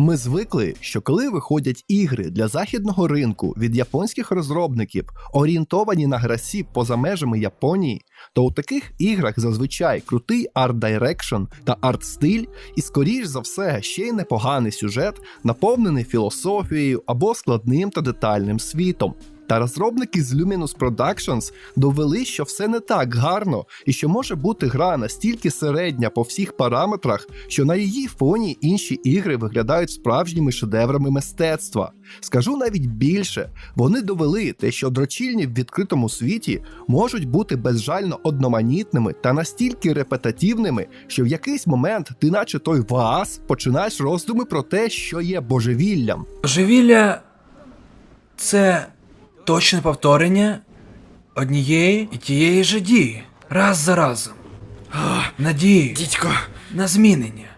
Ми звикли, що коли виходять ігри для західного ринку від японських розробників, орієнтовані на грасі поза межами Японії, то у таких іграх зазвичай крутий арт-дайрекшн та арт-стиль, і, скоріш за все, ще й непоганий сюжет, наповнений філософією або складним та детальним світом. Та розробники з Luminous Productions довели, що все не так гарно, і що може бути гра настільки середня по всіх параметрах, що на її фоні інші ігри виглядають справжніми шедеврами мистецтва. Скажу навіть більше, вони довели те, що дрочільні в відкритому світі можуть бути безжально одноманітними та настільки репетативними, що в якийсь момент ти, наче той Ваас, починаєш роздуми про те, що є божевіллям. Божевілля це точне повторення однієї і тієї ж дії. Раз за разом. О, надію. Дідько. На змінення.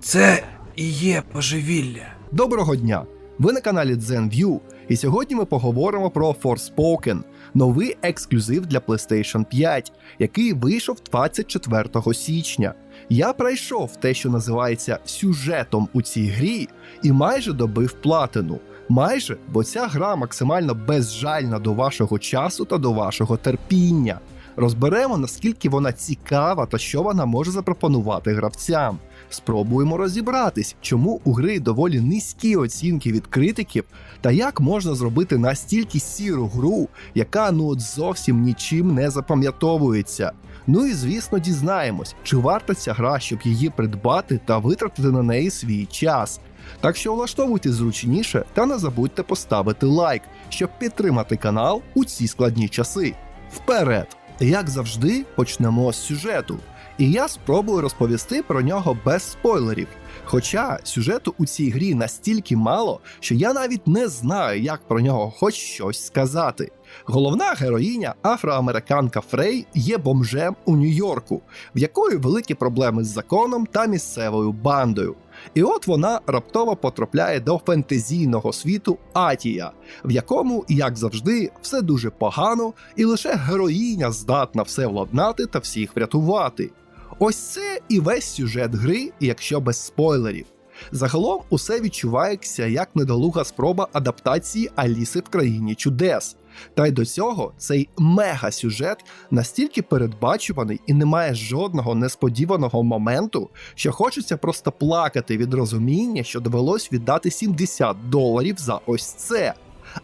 Це і є божевілля. Доброго дня! Ви на каналі ZenView, і сьогодні ми поговоримо про Forspoken, новий ексклюзив для PlayStation 5, який вийшов 24 січня. Я пройшов те, що називається сюжетом у цій грі, і майже добив платину. Майже, бо ця гра максимально безжальна до вашого часу та до вашого терпіння. Розберемо, наскільки вона цікава та що вона може запропонувати гравцям. Спробуємо розібратись, чому у гри доволі низькі оцінки від критиків, та як можна зробити настільки сіру гру, яка ну от зовсім нічим не запам'ятовується. Ну і звісно, дізнаємось, чи варта ця гра, щоб її придбати та витратити на неї свій час. Так що влаштовуйте зручніше та не забудьте поставити лайк, щоб підтримати канал у ці складні часи. Вперед! Як завжди, почнемо з сюжету. І я спробую розповісти про нього без спойлерів. Хоча сюжету у цій грі настільки мало, що я навіть не знаю, як про нього хоч щось сказати. Головна героїня, афроамериканка Фрей, є бомжем у Нью-Йорку, в якої великі проблеми з законом та місцевою бандою. І от вона раптово потрапляє до фентезійного світу Атія, в якому, як завжди, все дуже погано, і лише героїня здатна все владнати та всіх врятувати. Ось це і весь сюжет гри, якщо без спойлерів. Загалом усе відчувається як недолуга спроба адаптації Аліси в країні чудес. Та й до цього цей мега-сюжет настільки передбачуваний і не має жодного несподіваного моменту, що хочеться просто плакати від розуміння, що довелось віддати 70 доларів за ось це.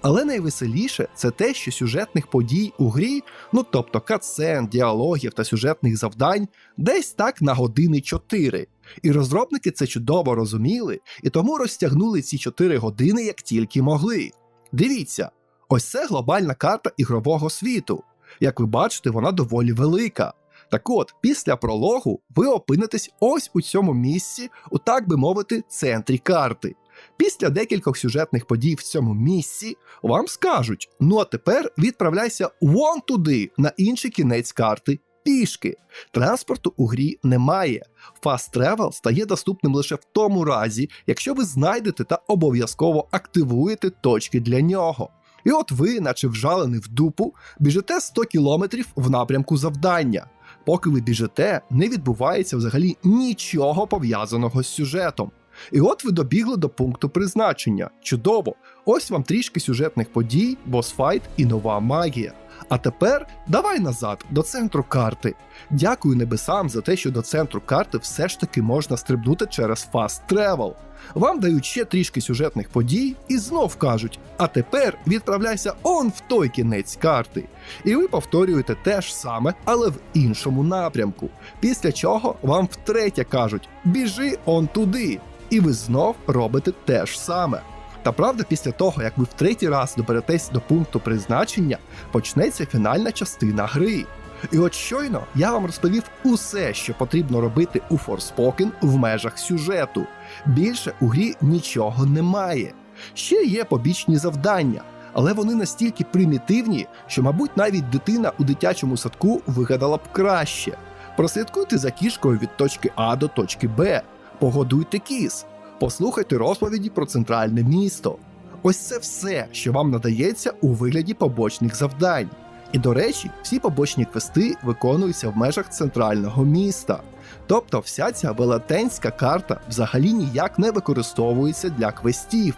Але найвеселіше це те, що сюжетних подій у грі, ну тобто катсцен, діалогів та сюжетних завдань, десь так на години 4. І розробники це чудово розуміли, і тому розтягнули ці 4 години як тільки могли. Дивіться, ось це глобальна карта ігрового світу. Як ви бачите, вона доволі велика. Так от, після прологу ви опинитесь ось у цьому місці, у так би мовити, центрі карти. Після декількох сюжетних подій в цьому місці вам скажуть: ну а тепер відправляйся вон туди, на інший кінець карти. Пішки транспорту у грі немає. Fast Travel стає доступним лише в тому разі, якщо ви знайдете та обов'язково активуєте точки для нього. І от ви, наче вжалений в дупу, біжите 100 кілометрів в напрямку завдання. Поки ви біжите, не відбувається взагалі нічого пов'язаного з сюжетом. І от ви добігли до пункту призначення. Чудово! Ось вам трішки сюжетних подій, босфайт і нова магія. А тепер давай назад до центру карти. Дякую небесам за те, що до центру карти все ж таки можна стрибнути через Fast Travel. Вам дають ще трішки сюжетних подій і знов кажуть: а тепер відправляйся он в той кінець карти. І ви повторюєте те ж саме, але в іншому напрямку. Після чого вам втретє кажуть: біжи он туди. І ви знов робите те ж саме. Та правда, після того, як ви в третій раз доберетесь до пункту призначення, почнеться фінальна частина гри. І от щойно я вам розповів усе, що потрібно робити у Forspoken в межах сюжету. Більше у грі нічого немає. Ще є побічні завдання, але вони настільки примітивні, що, мабуть, навіть дитина у дитячому садку вигадала б краще. Прослідкуйте за кішкою від точки А до точки Б, погодуйте кіз, послухайте розповіді про центральне місто. Ось це все, що вам надається у вигляді побочних завдань. І до речі, всі побочні квести виконуються в межах центрального міста. Тобто вся ця велетенська карта взагалі ніяк не використовується для квестів.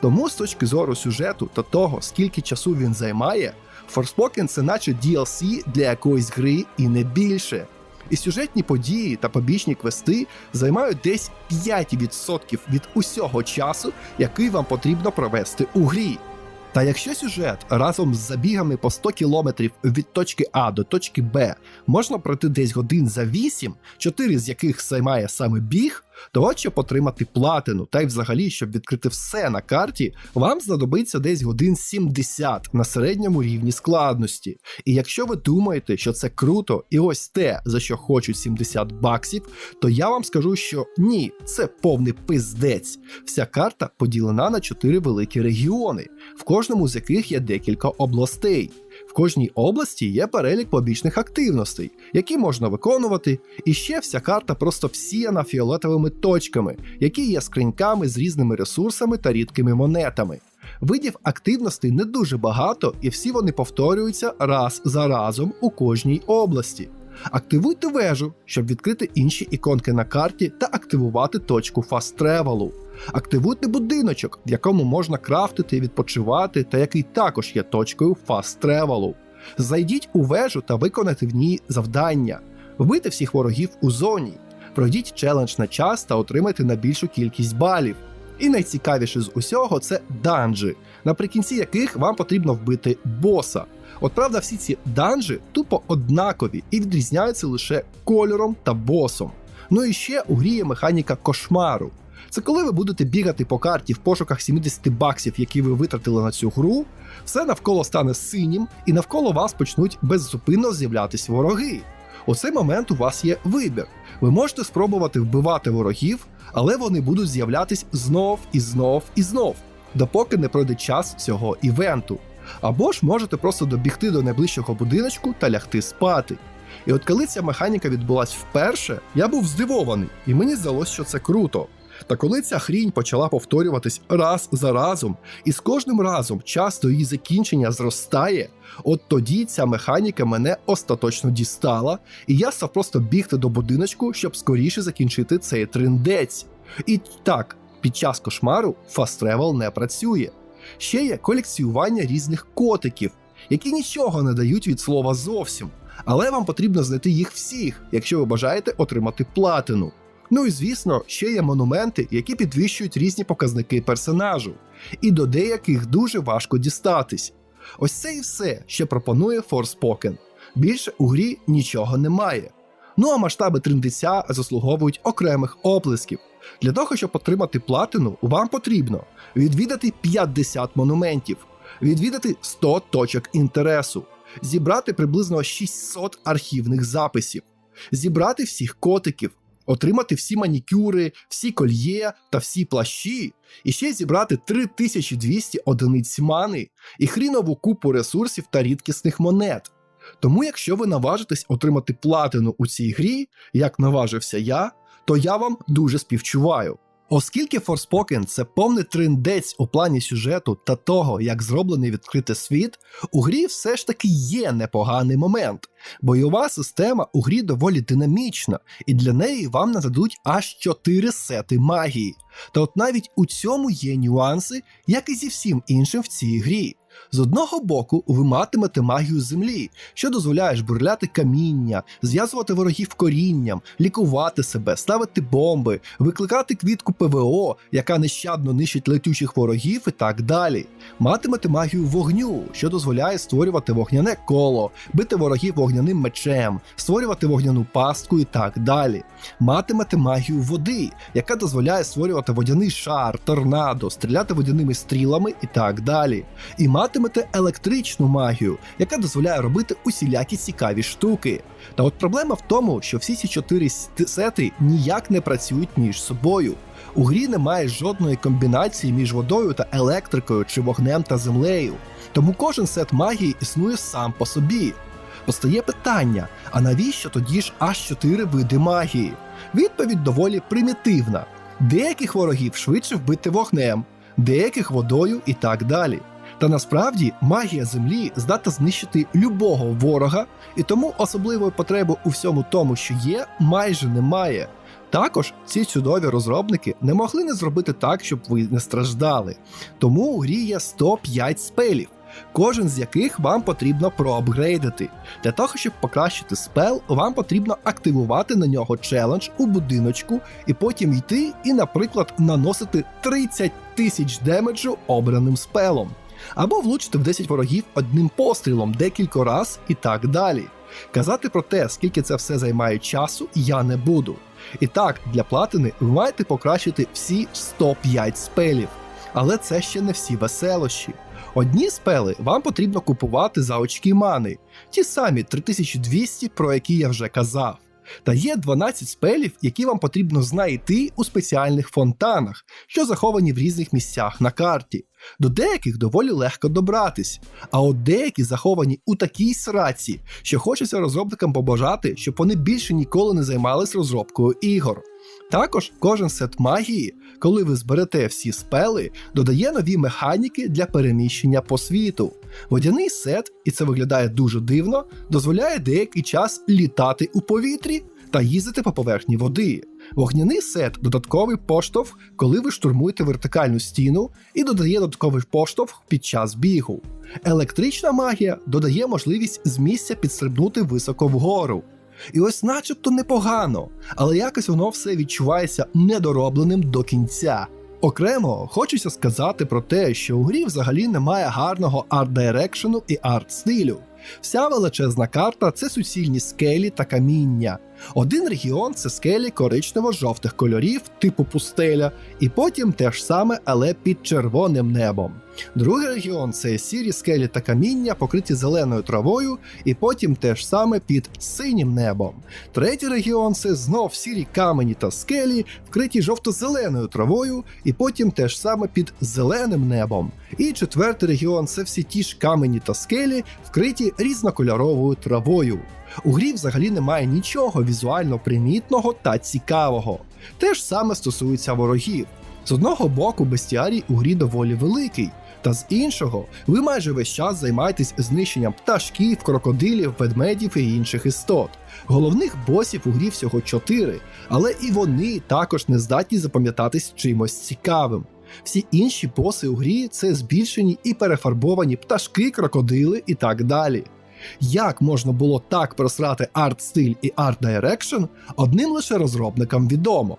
Тому з точки зору сюжету та того, скільки часу він займає, Forspoken це наче DLC для якоїсь гри і не більше. І сюжетні події та побічні квести займають десь 5% від усього часу, який вам потрібно провести у грі. Та якщо сюжет разом з забігами по 100 км від точки А до точки Б можна пройти десь годин за 8, 4 з яких займає саме біг, то от щоб отримати платину, та й взагалі, щоб відкрити все на карті, вам знадобиться десь годин 70 на середньому рівні складності. І якщо ви думаєте, що це круто, і ось те, за що хочуть 70 баксів, то я вам скажу, що ні, це повний пиздець. Вся карта поділена на 4 великі регіони, в кожному з яких є декілька областей. В кожній області є перелік побічних активностей, які можна виконувати, і ще вся карта просто всіяна фіолетовими точками, які є скриньками з різними ресурсами та рідкими монетами. Видів активностей не дуже багато, і всі вони повторюються раз за разом у кожній області. Активуйте вежу, щоб відкрити інші іконки на карті та активувати точку Travel. Активуйте будиночок, в якому можна крафтити, відпочивати, та який також є точкою Travel. Зайдіть у вежу та виконайте в ній завдання. Вбийте всіх ворогів у зоні. Пройдіть челендж на час та отримайте на більшу кількість балів. І найцікавіше з усього це данжі, наприкінці яких вам потрібно вбити боса. От правда, всі ці данжі тупо однакові і відрізняються лише кольором та босом. Ну і ще у грі є механіка кошмару. Це коли ви будете бігати по карті в пошуках 70 баксів, які ви витратили на цю гру, все навколо стане синім, і навколо вас почнуть беззупинно з'являтись вороги. У цей момент у вас є вибір. Ви можете спробувати вбивати ворогів, але вони будуть з'являтись знов і знов і знов, допоки не пройде час цього івенту. Або ж можете просто добігти до найближчого будиночку та лягти спати. І от коли ця механіка відбулась вперше, я був здивований, і мені здалося, що це круто. Та коли ця хрінь почала повторюватись раз за разом, і з кожним разом час до її закінчення зростає, от тоді ця механіка мене остаточно дістала, і я став просто бігти до будиночку, щоб скоріше закінчити цей триндець. І так, під час кошмару Travel не працює. Ще є колекціювання різних котиків, які нічого не дають від слова зовсім, але вам потрібно знайти їх всіх, якщо ви бажаєте отримати платину. Ну і звісно, ще є монументи, які підвищують різні показники персонажу, і до деяких дуже важко дістатись. Ось це і все, що пропонує Forspoken. Більше у грі нічого немає. Ну а масштаби триндиця заслуговують окремих оплесків. Для того, щоб отримати платину, вам потрібно відвідати 50 монументів, відвідати 100 точок інтересу, зібрати приблизно 600 архівних записів, зібрати всіх котиків, отримати всі манікюри, всі кольє та всі плащі, і ще зібрати 3200 одиниць мани і хрінову купу ресурсів та рідкісних монет. Тому, якщо ви наважитесь отримати платину у цій грі, як наважився я, то я вам дуже співчуваю. Оскільки Forspoken – це повний триндець у плані сюжету та того, як зроблений відкритий світ, у грі все ж таки є непоганий момент. Бойова система у грі доволі динамічна, і для неї вам нададуть аж 4 сети магії. Та от навіть у цьому є нюанси, як і зі всім іншим в цій грі. З одного боку, ви матимете магію землі, що дозволяє жбурляти каміння, зв'язувати ворогів корінням, лікувати себе, ставити бомби, викликати квітку ПВО, яка нещадно нищить летючих ворогів і так далі. Матимете магію вогню, що дозволяє створювати вогняне коло, бити ворогів вогняним мечем, створювати вогняну пастку і так далі. Матимете магію води, яка дозволяє створювати водяний шар, торнадо, стріляти водяними стрілами і так далі. І матимете електричну магію, яка дозволяє робити усілякі цікаві штуки. Та от проблема в тому, що всі ці чотири сети ніяк не працюють між собою. У грі немає жодної комбінації між водою та електрикою чи вогнем та землею. Тому кожен сет магії існує сам по собі. Постає питання: а навіщо тоді ж аж чотири види магії? Відповідь доволі примітивна. Деяких ворогів швидше вбити вогнем, деяких водою і так далі. Та насправді магія землі здатна знищити любого ворога, і тому особливої потреби у всьому тому, що є, майже немає. Також ці чудові розробники не могли не зробити так, щоб ви не страждали. Тому у грі є 105 спелів, кожен з яких вам потрібно проапгрейдити. Для того, щоб покращити спел, вам потрібно активувати на нього челендж у будиночку і потім йти і, наприклад, наносити 30 тисяч демеджу обраним спелом. Або влучити в 10 ворогів одним пострілом декілька раз і так далі. Казати про те, скільки це все займає часу, я не буду. І так, для платини ви маєте покращити всі 105 спелів. Але це ще не всі веселощі. Одні спели вам потрібно купувати за очки мани, ті самі 3200, про які я вже казав. Та є 12 спелів, які вам потрібно знайти у спеціальних фонтанах, що заховані в різних місцях на карті. До деяких доволі легко добратись, а от деякі заховані у такій сраці, що хочеться розробникам побажати, щоб вони більше ніколи не займались розробкою ігор. Також кожен сет магії, коли ви зберете всі спели, додає нові механіки для переміщення по світу. Водяний сет, і це виглядає дуже дивно, дозволяє деякий час літати у повітрі та їздити по поверхні води. Вогняний сет додатковий поштовх, коли ви штурмуєте вертикальну стіну, і додає додатковий поштовх під час бігу. Електрична магія додає можливість з місця підстрибнути високо вгору. І ось начебто непогано, але якось воно все відчувається недоробленим до кінця. Окремо хочеться сказати про те, що у грі взагалі немає гарного арт-дирекшену і арт-стилю. Вся величезна карта це суцільні скелі та каміння. Один регіон це скелі коричнево-жовтих кольорів, типу пустеля, і потім те ж саме, але під червоним небом. Другий регіон це сірі скелі та каміння, покриті зеленою травою, і потім те ж саме під синім небом. Третій регіон це знов сірі камені та скелі, вкриті жовто-зеленою травою, і потім те ж саме під зеленим небом. І четвертий регіон це всі ті ж камені та скелі, вкриті різнокольоровою травою. У грі взагалі немає нічого візуально примітного та цікавого. Те ж саме стосується ворогів. З одного боку, бестіарій у грі доволі великий, та з іншого, ви майже весь час займаєтесь знищенням пташків, крокодилів, ведмедів і інших істот. Головних босів у грі всього 4, але і вони також не здатні запам'ятатись чимось цікавим. Всі інші боси у грі це збільшені і перефарбовані пташки, крокодили і так далі. Як можна було так просрати арт-стиль і арт-дайрекшн, одним лише розробникам відомо.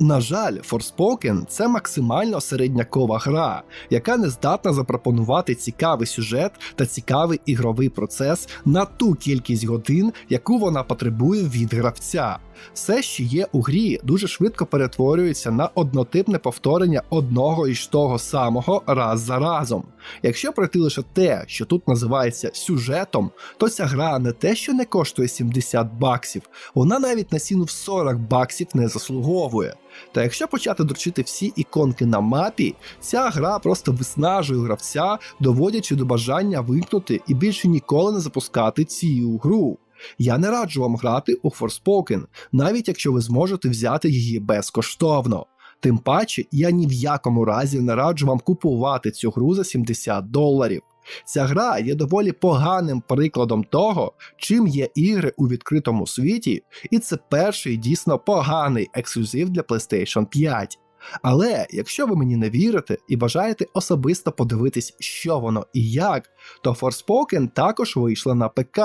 На жаль, Forspoken – це максимально середнякова гра, яка не здатна запропонувати цікавий сюжет та цікавий ігровий процес на ту кількість годин, яку вона потребує від гравця. Все, що є у грі, дуже швидко перетворюється на однотипне повторення одного і ж того самого раз за разом. Якщо пройти лише те, що тут називається сюжетом, то ця гра не те, що не коштує 70 баксів, вона навіть на ціну в 40 баксів не заслуговує. Та якщо почати дрочити всі іконки на мапі, ця гра просто виснажує гравця, доводячи до бажання вимкнути і більше ніколи не запускати цю гру. Я не раджу вам грати у Forspoken, навіть якщо ви зможете взяти її безкоштовно. Тим паче, я ні в якому разі не раджу вам купувати цю гру за 70 доларів. Ця гра є доволі поганим прикладом того, чим є ігри у відкритому світі, і це перший дійсно поганий ексклюзив для PlayStation 5. Але якщо ви мені не вірите і бажаєте особисто подивитись, що воно і як, то Forspoken також вийшла на ПК.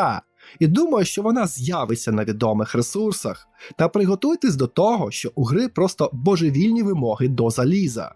І думаю, що вона з'явиться на відомих ресурсах. Та приготуйтесь до того, що у гри просто божевільні вимоги до заліза.